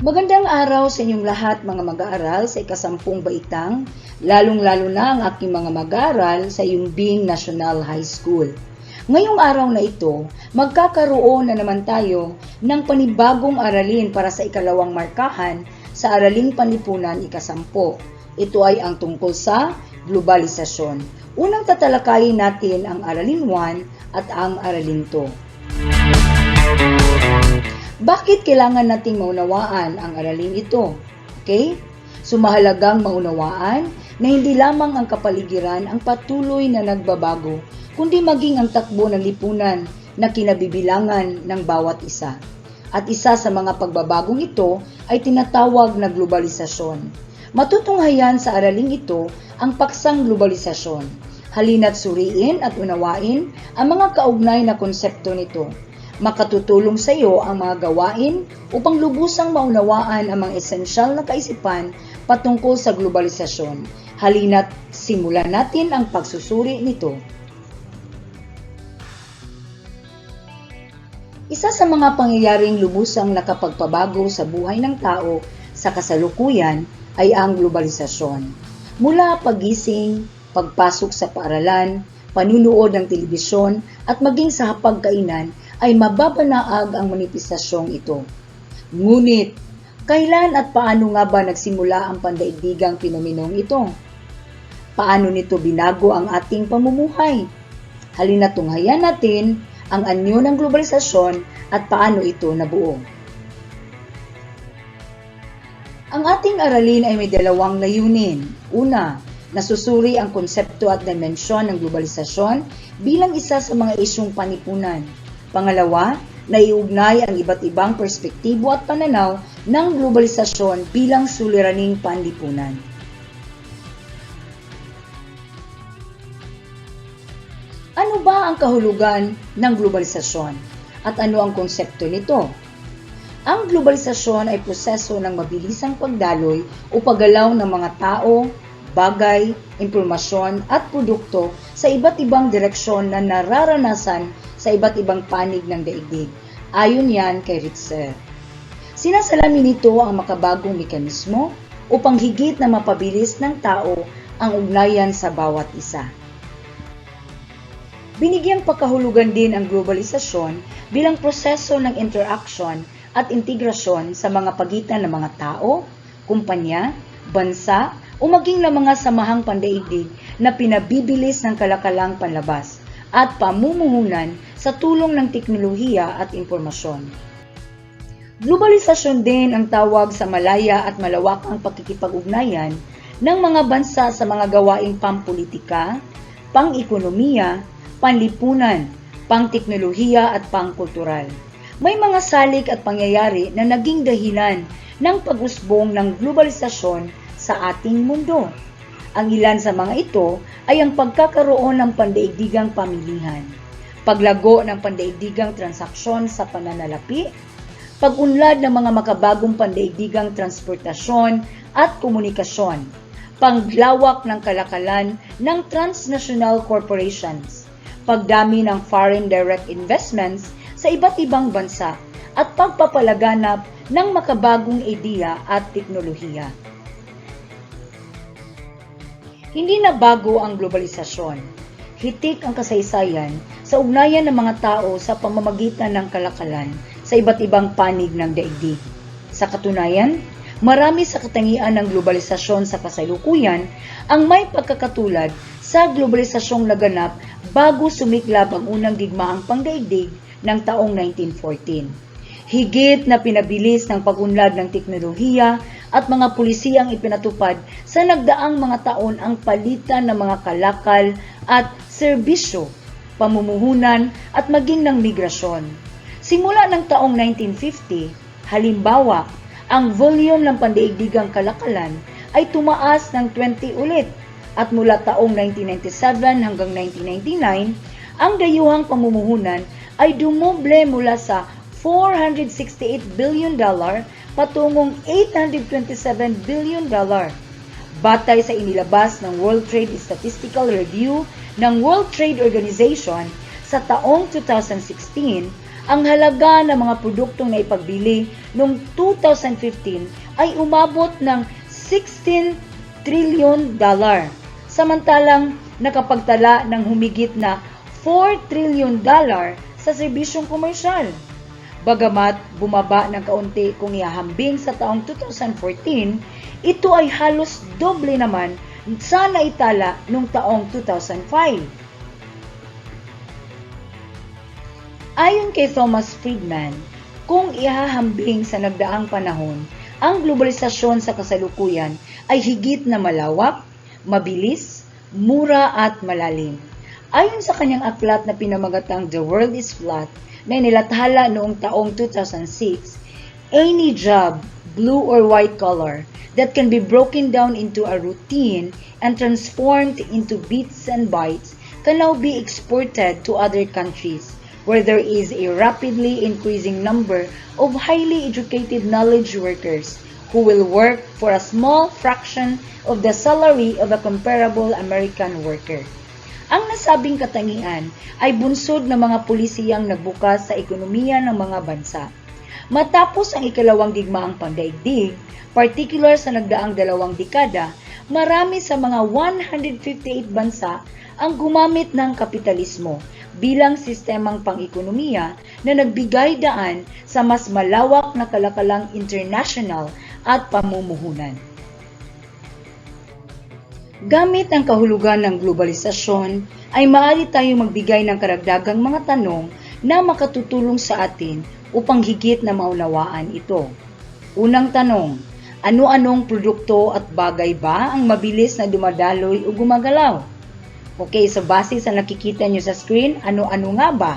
Magandang araw sa inyong lahat mga mag-aaral sa ikasampung baitang, lalong-lalo na ang aking mga mag-aaral sa Yumbing National High School. Ngayong araw na ito, magkakaroon na naman tayo ng panibagong aralin para sa ikalawang markahan sa Araling Panlipunan ikasampo. Ito ay ang tungkol sa globalisasyon. Unang tatalakayin natin ang Aralin 1 at ang Aralin 2. Bakit kailangan nating maunawaan ang aralin ito? Okay? Sumahalagang maunawaan na hindi lamang ang kapaligiran ang patuloy na nagbabago, kundi maging ang takbo ng lipunan na kinabibilangan ng bawat isa. At isa sa mga pagbabagong ito ay tinatawag na globalisasyon. Matutunghayan sa araling ito ang paksang globalisasyon. Halina't suriin at unawain ang mga kaugnay na konsepto nito makatutulong sa iyo ang mga gawain upang lubusang maunawaan ang mga esensyal na kaisipan patungkol sa globalisasyon. Halina't simulan natin ang pagsusuri nito. Isa sa mga pangyayaring lubusang nakapagpabago sa buhay ng tao sa kasalukuyan ay ang globalisasyon. Mula pagising, pagpasok sa paaralan, panunood ng telebisyon at maging sa hapagkainan ay mababanaag ang manifestasyong ito. Ngunit, kailan at paano nga ba nagsimula ang pandaigdigang pinomenong ito? Paano nito binago ang ating pamumuhay? Halina tunghayan natin ang anyo ng globalisasyon at paano ito nabuo. Ang ating aralin ay may dalawang layunin. Una, nasusuri ang konsepto at dimensyon ng globalisasyon bilang isa sa mga isyong panipunan. Pangalawa, naiugnay ang iba't ibang perspektibo at pananaw ng globalisasyon bilang suliraning panlipunan. Ano ba ang kahulugan ng globalisasyon at ano ang konsepto nito? Ang globalisasyon ay proseso ng mabilisang pagdaloy o paggalaw ng mga tao, bagay, impormasyon at produkto sa iba't ibang direksyon na nararanasan sa iba't ibang panig ng daigdig. Ayon yan kay Ritzer. Sinasalamin nito ang makabagong mekanismo upang higit na mapabilis ng tao ang ugnayan sa bawat isa. Binigyang pagkahulugan din ang globalisasyon bilang proseso ng interaction at integrasyon sa mga pagitan ng mga tao, kumpanya, bansa, o maging ng mga samahang pandaigdig na pinabibilis ng kalakalang panlabas at pamumuhunan sa tulong ng teknolohiya at impormasyon. Globalisasyon din ang tawag sa malaya at malawakang pakikipag-ugnayan ng mga bansa sa mga gawaing pampolitika, pang-ekonomiya, panlipunan, pang-teknolohiya at pang-kultural. May mga salik at pangyayari na naging dahilan ng pag-usbong ng globalisasyon sa ating mundo. Ang ilan sa mga ito ay ang pagkakaroon ng pandaigdigang pamilihan, paglago ng pandaigdigang transaksyon sa pananalapi, pag-unlad ng mga makabagong pandaigdigang transportasyon at komunikasyon, panglawak ng kalakalan ng transnational corporations, pagdami ng foreign direct investments sa iba't ibang bansa, at pagpapalaganap ng makabagong ideya at teknolohiya. Hindi na bago ang globalisasyon. Hitik ang kasaysayan sa ugnayan ng mga tao sa pamamagitan ng kalakalan sa iba't ibang panig ng daigdig. Sa katunayan, marami sa katangian ng globalisasyon sa kasalukuyan ang may pagkakatulad sa globalisasyong naganap bago sumiklab ang unang digmaang pangdaigdig ng taong 1914. Higit na pinabilis ng pagunlad ng teknolohiya at mga pulisiyang ipinatupad sa nagdaang mga taon ang palitan ng mga kalakal at serbisyo, pamumuhunan at maging ng migrasyon. Simula ng taong 1950, halimbawa, ang volume ng pandaigdigang kalakalan ay tumaas ng 20 ulit at mula taong 1997 hanggang 1999, ang dayuhang pamumuhunan ay dumoble mula sa 468 billion dollar patungong 827 billion dollar. Batay sa inilabas ng World Trade Statistical Review ng World Trade Organization sa taong 2016, ang halaga ng mga produktong na ipagbili noong 2015 ay umabot ng 16 trillion dollar. Samantalang nakapagtala ng humigit na 4 trillion dollar sa serbisyong komersyal. Bagamat bumaba ng kaunti kung ihahambing sa taong 2014, ito ay halos doble naman sa naitala noong taong 2005. Ayon kay Thomas Friedman, kung ihahambing sa nagdaang panahon, ang globalisasyon sa kasalukuyan ay higit na malawak, mabilis, mura at malalim. Ayon sa kanyang aklat na pinamagatang The World is Flat na nilathala noong taong 2006, any job, blue or white collar, that can be broken down into a routine and transformed into bits and bytes can now be exported to other countries where there is a rapidly increasing number of highly educated knowledge workers who will work for a small fraction of the salary of a comparable American worker. Ang nasabing katangian ay bunsod ng mga pulisiyang nagbukas sa ekonomiya ng mga bansa. Matapos ang ikalawang digmaang pandaigdig, particular sa nagdaang dalawang dekada, marami sa mga 158 bansa ang gumamit ng kapitalismo bilang sistemang pang-ekonomiya na nagbigay daan sa mas malawak na kalakalang international at pamumuhunan. Gamit ang kahulugan ng globalisasyon, ay maaari tayong magbigay ng karagdagang mga tanong na makatutulong sa atin upang higit na maunawaan ito. Unang tanong, ano-anong produkto at bagay ba ang mabilis na dumadaloy o gumagalaw? Okay, so base sa nakikita nyo sa screen, ano-ano nga ba?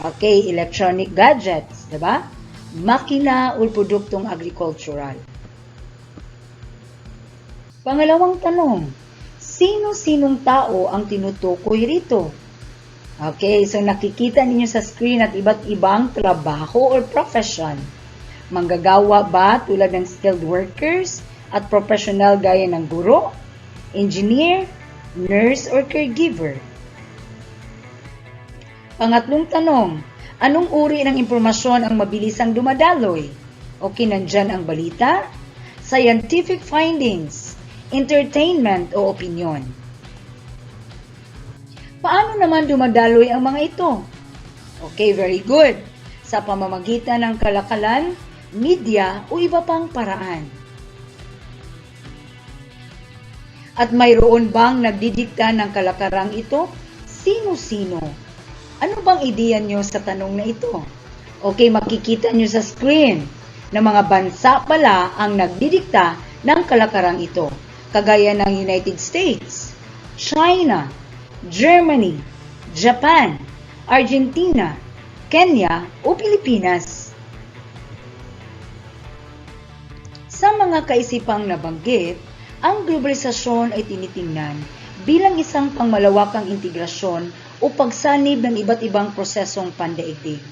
Okay, electronic gadgets, di ba? Makina o produktong agricultural. Pangalawang tanong, sino-sinong tao ang tinutukoy rito? Okay, so nakikita ninyo sa screen at iba't ibang trabaho or profession. Manggagawa ba tulad ng skilled workers at professional gaya ng guro, engineer, nurse or caregiver? Pangatlong tanong, anong uri ng impormasyon ang mabilisang dumadaloy? Okay, nandyan ang balita, scientific findings, entertainment o opinion. Paano naman dumadaloy ang mga ito? Okay, very good. Sa pamamagitan ng kalakalan, media o iba pang paraan. At mayroon bang nagdidikta ng kalakarang ito? Sino-sino? Ano bang ideya nyo sa tanong na ito? Okay, makikita nyo sa screen na mga bansa pala ang nagdidikta ng kalakarang ito, kagaya ng United States, China, Germany, Japan, Argentina, Kenya o Pilipinas. Sa mga kaisipang nabanggit, ang globalisasyon ay tinitingnan bilang isang pangmalawakang integrasyon o pagsanib ng iba't ibang prosesong pandaigdig.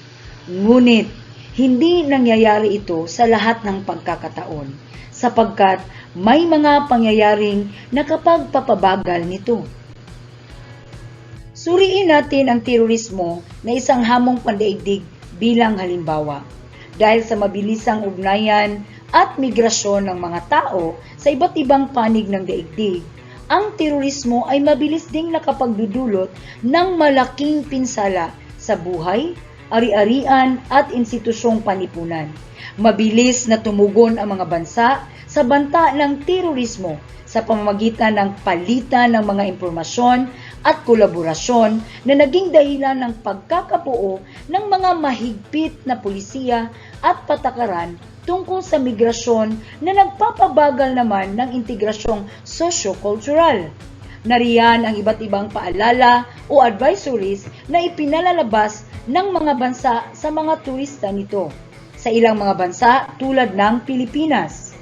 Ngunit, hindi nangyayari ito sa lahat ng pagkakataon sapagkat may mga pangyayaring nakapagpapabagal nito. Suriin natin ang terorismo na isang hamong pandaigdig bilang halimbawa dahil sa mabilisang ugnayan at migrasyon ng mga tao sa iba't ibang panig ng daigdig, ang terorismo ay mabilis ding nakapagdudulot ng malaking pinsala sa buhay, ari-arian at institusyong panipunan. Mabilis na tumugon ang mga bansa sa banta ng terorismo sa pamamagitan ng palitan ng mga impormasyon at kolaborasyon na naging dahilan ng pagkakabuo ng mga mahigpit na pulisiya at patakaran tungkol sa migrasyon na nagpapabagal naman ng integrasyong socio-cultural. Nariyan ang iba't ibang paalala o advisories na ipinalalabas ng mga bansa sa mga turista nito sa ilang mga bansa tulad ng Pilipinas.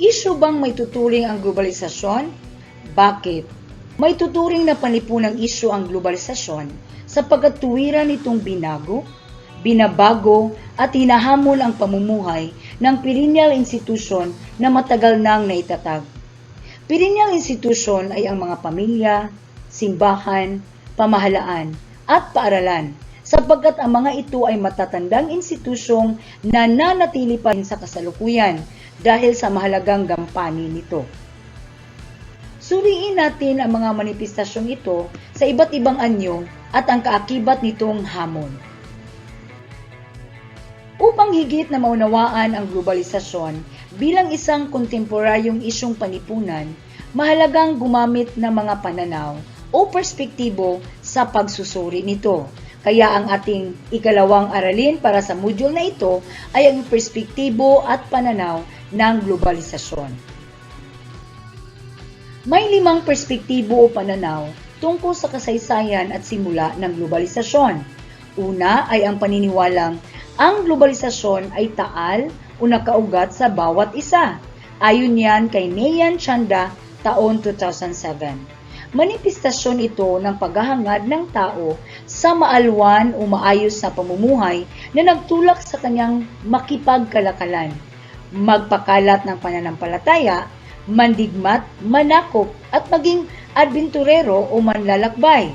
Issue bang may tuturing ang globalisasyon? Bakit? May tuturing na panipunang issue ang globalisasyon sapagkat tuwiran nitong binago, binabago at hinahamon ang pamumuhay ng perennial institution na matagal nang naitatag. Perennial institution ay ang mga pamilya, simbahan, pamahalaan at paaralan sapagkat ang mga ito ay matatandang institusyong nananatili pa rin sa kasalukuyan dahil sa mahalagang gampanin nito. Suriin natin ang mga manifestasyong ito sa iba't ibang anyo at ang kaakibat nitong hamon. Upang higit na maunawaan ang globalisasyon bilang isang kontemporaryong isyong panipunan, mahalagang gumamit ng mga pananaw o perspektibo sa pagsusuri nito. Kaya ang ating ikalawang aralin para sa module na ito ay ang perspektibo at pananaw ng globalisasyon. May limang perspektibo o pananaw tungkol sa kasaysayan at simula ng globalisasyon. Una ay ang paniniwalang ang globalisasyon ay taal o nakaugat sa bawat isa. Ayon yan kay Neyan Chanda taon 2007. Manifestasyon ito ng paghahangad ng tao sa maalwan o maayos na pamumuhay na nagtulak sa kanyang makipagkalakalan, magpakalat ng pananampalataya, mandigmat, manakop at maging adventurero o manlalakbay.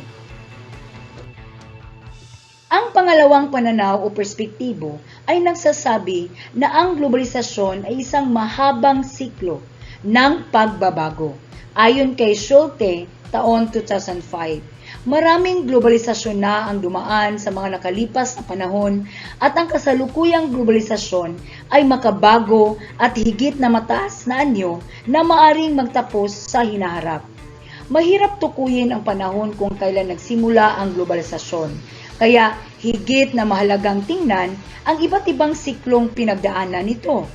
Ang pangalawang pananaw o perspektibo ay nagsasabi na ang globalisasyon ay isang mahabang siklo ng pagbabago. Ayon kay Schulte, taon 2005, maraming globalisasyon na ang dumaan sa mga nakalipas na panahon at ang kasalukuyang globalisasyon ay makabago at higit na mataas na anyo na maaring magtapos sa hinaharap. Mahirap tukuyin ang panahon kung kailan nagsimula ang globalisasyon, kaya higit na mahalagang tingnan ang iba't ibang siklong pinagdaanan nito.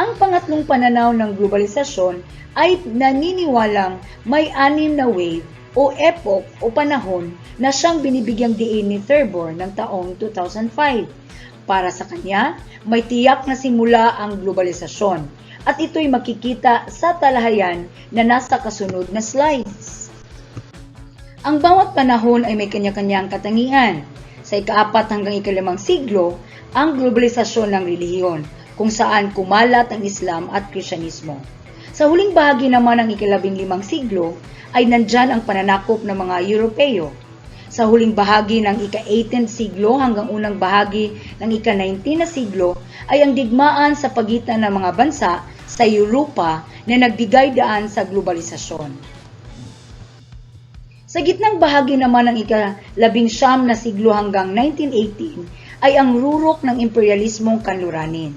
Ang pangatlong pananaw ng globalisasyon ay naniniwalang may anim na wave o epoch o panahon na siyang binibigyang diin ni Thurber ng taong 2005. Para sa kanya, may tiyak na simula ang globalisasyon at ito'y makikita sa talahayan na nasa kasunod na slides. Ang bawat panahon ay may kanya-kanyang katangian. Sa ikaapat hanggang ikalimang siglo, ang globalisasyon ng relihiyon, kung saan kumalat ang Islam at Kristyanismo. Sa huling bahagi naman ng ikalabing limang siglo, ay nandyan ang pananakop ng mga Europeo. Sa huling bahagi ng ika-18 siglo hanggang unang bahagi ng ika-19 na siglo ay ang digmaan sa pagitan ng mga bansa sa Europa na nagbigay daan sa globalisasyon. Sa gitnang bahagi naman ng ika-labing siyam na siglo hanggang 1918 ay ang rurok ng imperialismong kanluranin.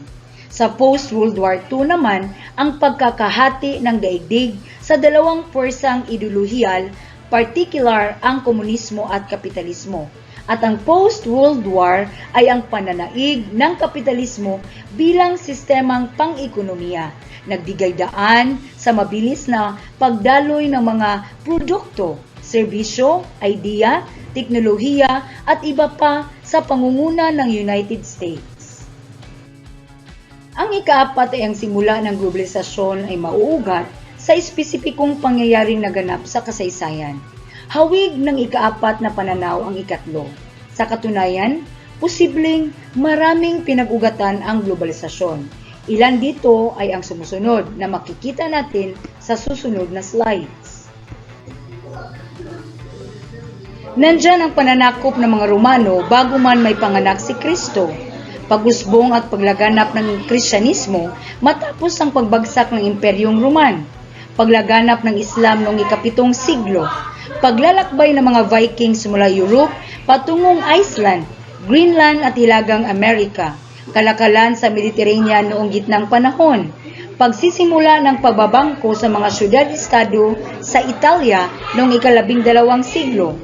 Sa post-World War II naman, ang pagkakahati ng daigdig sa dalawang puwersang ideolohiyal, particular ang komunismo at kapitalismo. At ang post-World War ay ang pananaig ng kapitalismo bilang sistemang pang-ekonomiya, nagbigay daan sa mabilis na pagdaloy ng mga produkto, serbisyo, idea, teknolohiya at iba pa sa pangunguna ng United States. Ang ikaapat ay ang simula ng globalisasyon ay mauugat sa espesipikong pangyayaring naganap sa kasaysayan. Hawig ng ikaapat na pananaw ang ikatlo. Sa katunayan, posibleng maraming pinag-ugatan ang globalisasyon. Ilan dito ay ang sumusunod na makikita natin sa susunod na slides. Nandyan ang pananakop ng mga Romano bago man may panganak si Kristo pagusbong at paglaganap ng Kristyanismo matapos ang pagbagsak ng Imperyong Roman, paglaganap ng Islam noong ikapitong siglo, paglalakbay ng mga Vikings mula Europe patungong Iceland, Greenland at Hilagang Amerika, kalakalan sa Mediterranean noong gitnang panahon, pagsisimula ng pagbabangko sa mga syudad-estado sa Italia noong ikalabing dalawang siglo,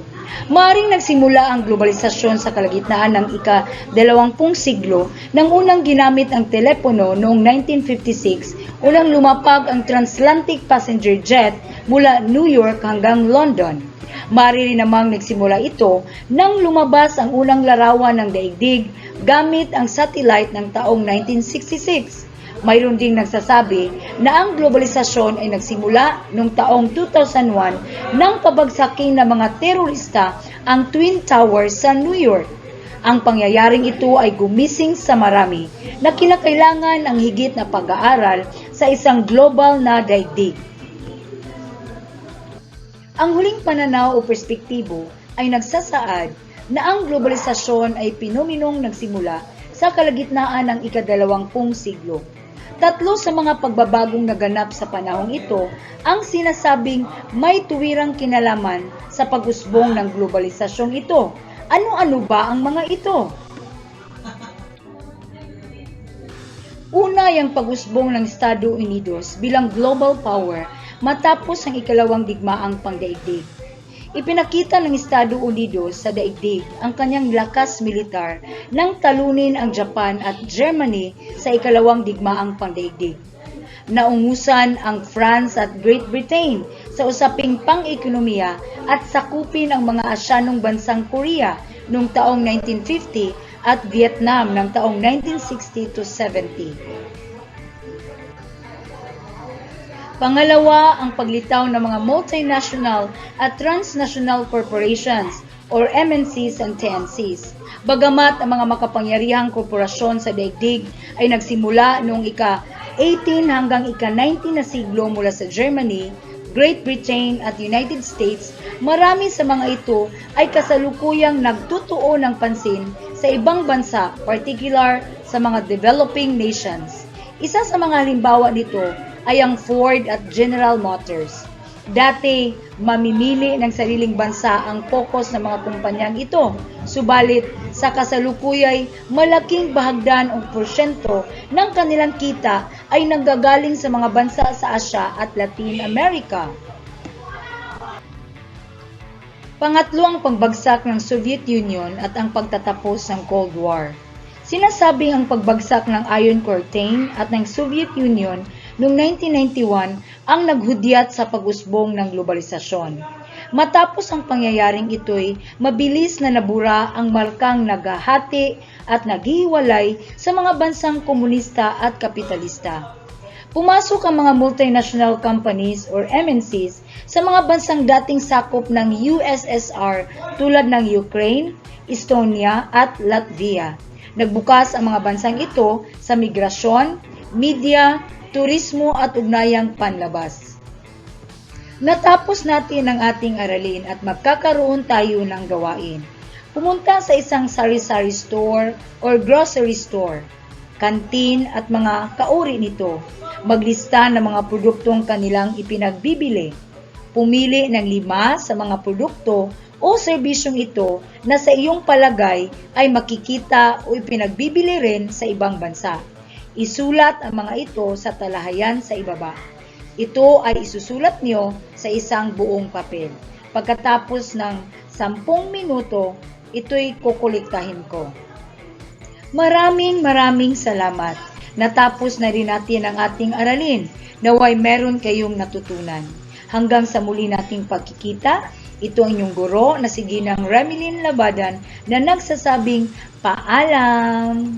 Maaring nagsimula ang globalisasyon sa kalagitnaan ng ika-dalawampung siglo nang unang ginamit ang telepono noong 1956 unang lumapag ang transatlantic passenger jet mula New York hanggang London. Maaari rin namang nagsimula ito nang lumabas ang unang larawan ng daigdig gamit ang satellite ng taong 1966 mayroon ding nagsasabi na ang globalisasyon ay nagsimula noong taong 2001 nang pabagsakin ng mga terorista ang Twin Towers sa New York. Ang pangyayaring ito ay gumising sa marami na kinakailangan ang higit na pag-aaral sa isang global na daigdig. Ang huling pananaw o perspektibo ay nagsasaad na ang globalisasyon ay pinominong nagsimula sa kalagitnaan ng ikadalawampung siglo. Tatlo sa mga pagbabagong naganap sa panahong ito ang sinasabing may tuwirang kinalaman sa pag-usbong ng globalisasyong ito. Ano-ano ba ang mga ito? Una yung pag-usbong ng Estados Unidos bilang global power matapos ang ikalawang digmaang pangdaigdig. Ipinakita ng Estados Unidos sa daigdig ang kanyang lakas militar nang talunin ang Japan at Germany sa ikalawang digmaang pangdaigdig. Naungusan ang France at Great Britain sa usaping pang-ekonomiya at sakupin ang mga Asyanong bansang Korea noong taong 1950 at Vietnam ng taong 1960 to 70. Pangalawa, ang paglitaw ng mga multinational at transnational corporations or MNCs and TNCs. Bagamat ang mga makapangyarihang korporasyon sa daigdig ay nagsimula noong ika-18 hanggang ika-19 na siglo mula sa Germany, Great Britain at United States, marami sa mga ito ay kasalukuyang nagtutuo ng pansin sa ibang bansa, particular sa mga developing nations. Isa sa mga halimbawa nito ay ang Ford at General Motors. Dati, mamimili ng sariling bansa ang focus ng mga kumpanyang ito. Subalit, sa kasalukuyay, malaking bahagdan o porsyento ng kanilang kita ay nanggagaling sa mga bansa sa Asya at Latin America. Pangatlo ang pagbagsak ng Soviet Union at ang pagtatapos ng Cold War. Sinasabing ang pagbagsak ng Iron Curtain at ng Soviet Union noong 1991 ang naghudyat sa pag-usbong ng globalisasyon. Matapos ang pangyayaring ito'y mabilis na nabura ang markang naghahati at naghihiwalay sa mga bansang komunista at kapitalista. Pumasok ang mga multinational companies or MNCs sa mga bansang dating sakop ng USSR tulad ng Ukraine, Estonia at Latvia. Nagbukas ang mga bansang ito sa migrasyon, media, turismo at ugnayang panlabas. Natapos natin ang ating aralin at magkakaroon tayo ng gawain. Pumunta sa isang sari-sari store or grocery store, kantin at mga kauri nito. Maglista ng mga produktong kanilang ipinagbibili. Pumili ng lima sa mga produkto o serbisyong ito na sa iyong palagay ay makikita o ipinagbibili rin sa ibang bansa. Isulat ang mga ito sa talahayan sa ibaba. Ito ay isusulat nyo sa isang buong papel. Pagkatapos ng 10 minuto, ito'y kukuliktahin ko. Maraming maraming salamat. Natapos na rin natin ang ating aralin. Naway meron kayong natutunan. Hanggang sa muli nating pagkikita, ito ang inyong guro na si Ginang Remilyn Labadan na nagsasabing paalam!